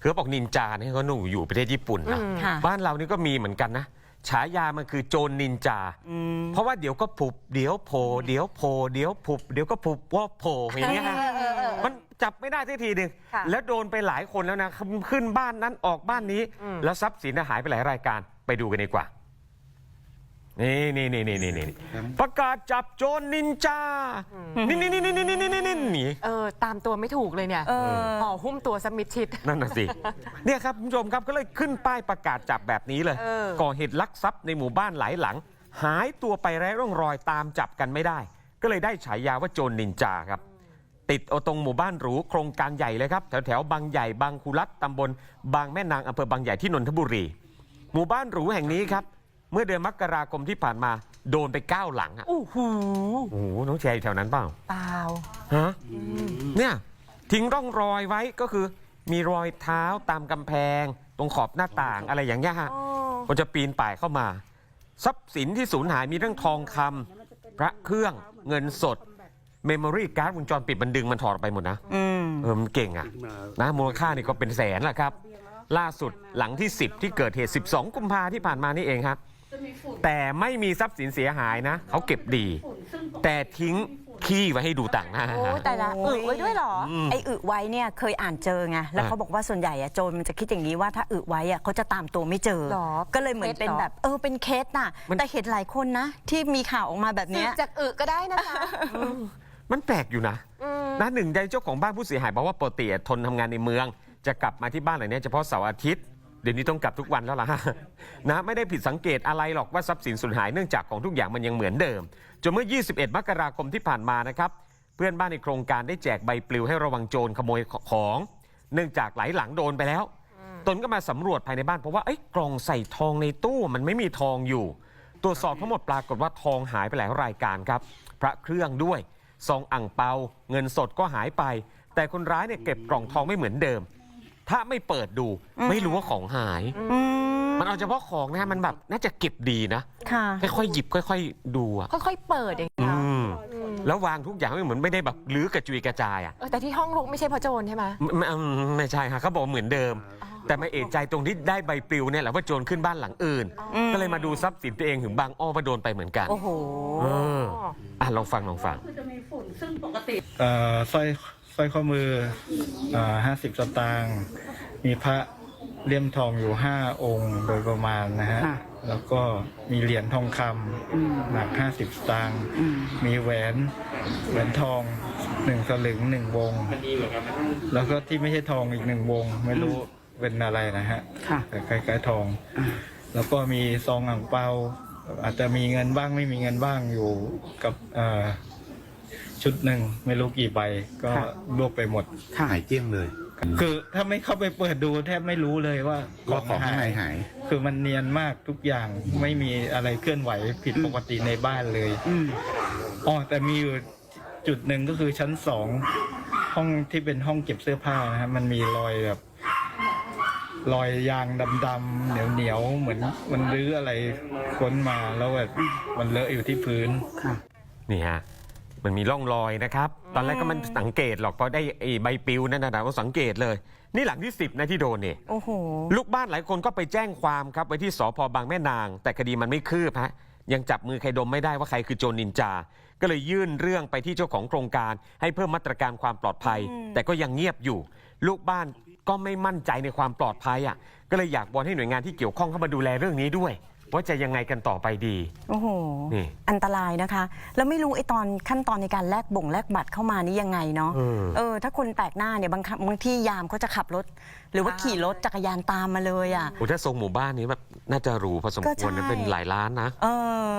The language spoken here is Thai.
คือเขาบอกนินจาเนี่ยเขาหนูอยู่ประเทศญี่ปุ่นนะค่ะ บ้านเรานี่ก็มีเหมือนกันนะ ฉายามันคือโจรนินจา เพราะว่าเดี๋ยวก็ผุบ เดี๋ยวโผล่เดี๋ยวโผล่เดี๋ยวผุบ เดี๋ยวก็ผุบว่าโผล่อย่างเงี้ยฮะมันจับไม่ได้สักทีหนึ่งค่ะ แล้วโดนไปหลายคนแล้วนะขึ้นบ้านนั้นออกบ้านนี้ แล้วทรัพย์สินหายไปหลายรายการไปดูกันดีกว่า นี่นี่นี่นี่นี่นี่ประกาศจับโจรนินจา นี่นี่นี่นี่นี่นี่นี่นี่นี่เออตามตัวไม่ถูกเลยเนี่ยเออห่อหุ้มตัวสมิดชิด นั่นน่ะสิ เนี่ยครับคุณผู้ชมครับก็เลยขึ้นป้ายประกาศจับแบบนี้เลยเออก่อเหตุลักทรัพย์ในหมู่บ้านหลายหลัง หายตัวไปไร้ร่องรอยตามจับกันไม่ได้ ก็เลยได้ฉายาว่าโจรนินจาครับ ติดเอาตรงหมู่บ้านหรูโครงการใหญ่เลยครับ แถวแถวๆบางใหญ่บางคุรัตตำบล บางแม่นางอำเภอบางใหญ่ที่นนทบุรี หมู่บ้านหรูแห่งนี้ครับ เมื่อเดือนมกราคมที่ผ่านมา โดนไปเก้าหลังอะโอ้โหโอ้โหน้องแชร์อยู่แถวนั้นเปล่าเปล่าฮะเนี่ยทิ้งร่องรอยไว้ก็คือ มีรอยเท้าตามกำแพง ตรงขอบหน้าต่างอะไรอย่างเงี้ยฮะก็จะปีนป่ายเข้ามา ทรัพย์สินที่สูญหายมีเรื่องทองคำพระเครื่องเงินสดเมมโมรี่การ์ดวงจรปิดมันดึงมันถอดออกไปหมดนะอืมเออมันเก่งอะนะมูลค่านี่ก็เป็นแสนแหละครับ ล่าสุดหลังที่ 10 ที่เกิดเหตุ 12 กุมภาที่ผ่านมานี่เองครับ แต่ไม่มีทรัพย์สินเสียหายนะ เขาเก็บดี แต่ทิ้งขี้ไว้ให้ดูต่างหน้า โอ้แต่ละโอ้อึยไว้ด้วยเหรอไอ้อึไว้เนี่ยเคยอ่านเจอไงแล้วอะเขาบอกว่าส่วนใหญ่อะโจรมันจะคิดอย่างนี้ว่าถ้าอึไว้อะเขาจะตามตัวไม่เจอ หรอก็เลยเหมือนเป็นเคสเหรอ แบบเออเป็นเคสน่ะแต่เห็นหลายคนนะ ที่มีข่าวออกมาแบบสืเนี้ยบจากอึก็ได้นะคะมันแปลกอยู่นะอืมนะหนึ่งในเจ้าของบ้านผู้เสียหายบอกว่าปกติทนทำงานในเมือง จะกลับมาที่บ้านหลังนี้เฉพาะเสาร์อาทิตย์ เดี๋ยวนี้ต้องกลับทุกวันแล้วล่ะ นะไม่ได้ผิดสังเกตอะไรหรอกว่าทรัพย์สินสูญหายเนื่องจากของทุกอย่างมันยังเหมือนเดิม จนเมื่อ 21 มกราคมที่ผ่านมานะครับเพื่อนบ้านในโครงการได้แจกใบปลิวให้ระวังโจรขโมยของ เนื่องจากหลายหลังโดนไปแล้ว ตนก็มาสำรวจภายในบ้านเพราะว่าเอ้กล่องใส่ทองในตู้มันไม่มีทองอยู่ ตรวจสอบทั้งหมดปรากฏว่าทองหายไปหลายรายการครับ พระเครื่องด้วยซองอ่างเปา เงินสดก็หายไป แต่คนร้ายเนี่ยเก็บกล่องทองไม่เหมือนเดิม ถ้าไม่เปิดดู ไม่รู้ว่าของหาย อืมมันเอาเฉพาะของนะมันแบบน่าจะเก็บดีนะ ค่ะ ค่อยๆหยิบค่อย ๆ ดูอะค่อยๆ เปิดอย่างอืเงี้ยมแล้ววางทุกอย่างไม่เหมือนไม่ได้แบบหรือกระจุยกระจายอะเออแต่ที่ห้องรกไม่ใช่เพราะโจรใช่ไหมไม่ไม่ไม่ใช่ฮะเขาบอกเหมือนเดิม แต่ไม่เอะใจตรงที่ได้ใบปลิวเนี่ยแหละว่าโจรขึ้นบ้านหลังอื่นอืมก็เลยมาดูทรัพย์สินตัวเองถึงบางอ้อว่าโดนไปเหมือนกันโอ้โห เอออะลองฟังลองฟัง คือจะมีฝุ่นซึ่งปกติ เอ่อสร้อยส ร้อยข้อมือห้าสิบสตางค์มีพระเลี่ยมทองอยู่ห้าองค์โดยประมาณนะฮะแล้วก็มีเหรียญทองคำหนักห้าสิบสตางค์มีแหวนแหวนทองหนึ่งสลึงหนึ่งวง แล้วก็ที่ไม่ใช่ทองอีกหนึ่งวง ไม่รู้เป็นอะไรนะฮะแต่คล้ายๆทองแล้วก็มีซองอ่างเปาอาจจะมีเงินบ้างไม่มีเงินบ้างอยู่กับเอ่อ ชุดหนึ่งไม่รู้กี่ใบก็รวบไปหมดหายเกลี้ยงเลยคือถ้าไม่เข้าไปเปิดดูแทบไม่รู้เลยว่าว่าของข้างในหาย คือมันเนียนมากทุกอย่างไม่มีอะไรเคลื่อนไหวผิดปกติในบ้านเลยอ๋อแต่มีอยู่จุดหนึ่งก็คือชั้นสองห้องที่เป็นห้องเก็บเสื้อผ้านะฮะมันมีรอยแบบ รอยยางดำๆเหนียวๆเหมือนมันรื้ออะไรค้นมาแล้วแบบมันเลอะอยู่ที่พื้นนี่ฮะ มันมีร่องรอยนะครับ ตอนแรกก็มันสังเกตหรอกพอได้ไอ้ใบปลิวนั่นนะก็สังเกตเลย นี่หลังที่ 10นะที่โดนเนี่ยโอ้โหลูกบ้านหลายคนก็ไปแจ้งความครับไว้ที่สพบางแม่นาง แต่คดีมันไม่คืบฮะยังจับมือใครดมไม่ได้ว่าใครคือโจรนินจา ก็เลยยื่นเรื่องไปที่เจ้าของโครงการ ให้เพิ่มมาตรการความปลอดภัย แต่ก็ยังเงียบอยู่ ลูกบ้านก็ไม่มั่นใจในความปลอดภัยอะก็เลยอยากวอนให้หน่วยงานที่เกี่ยวข้องเข้ามาดูแลเรื่องนี้ด้วย ว่าจะยังไงกันต่อไปดี โอ้โห นี่ อันตรายนะคะ แล้วไม่รู้ไอ้ตอนขั้นตอนในการแลกบ่งแลกบัตรเข้ามานี่ยังไงเนาะ เออ เออ ถ้าคนแปลกหน้าเนี่ยบางครั้งบางที่ยามเขาจะขับรถ หรือว่าขี่รถจักรยานตามมาเลยอะ โอ้ถ้าทรงหมู่บ้านนี้แบบน่าจะหรูพอสมก็ควรนะใช่เป็นหลายล้านนะ เออ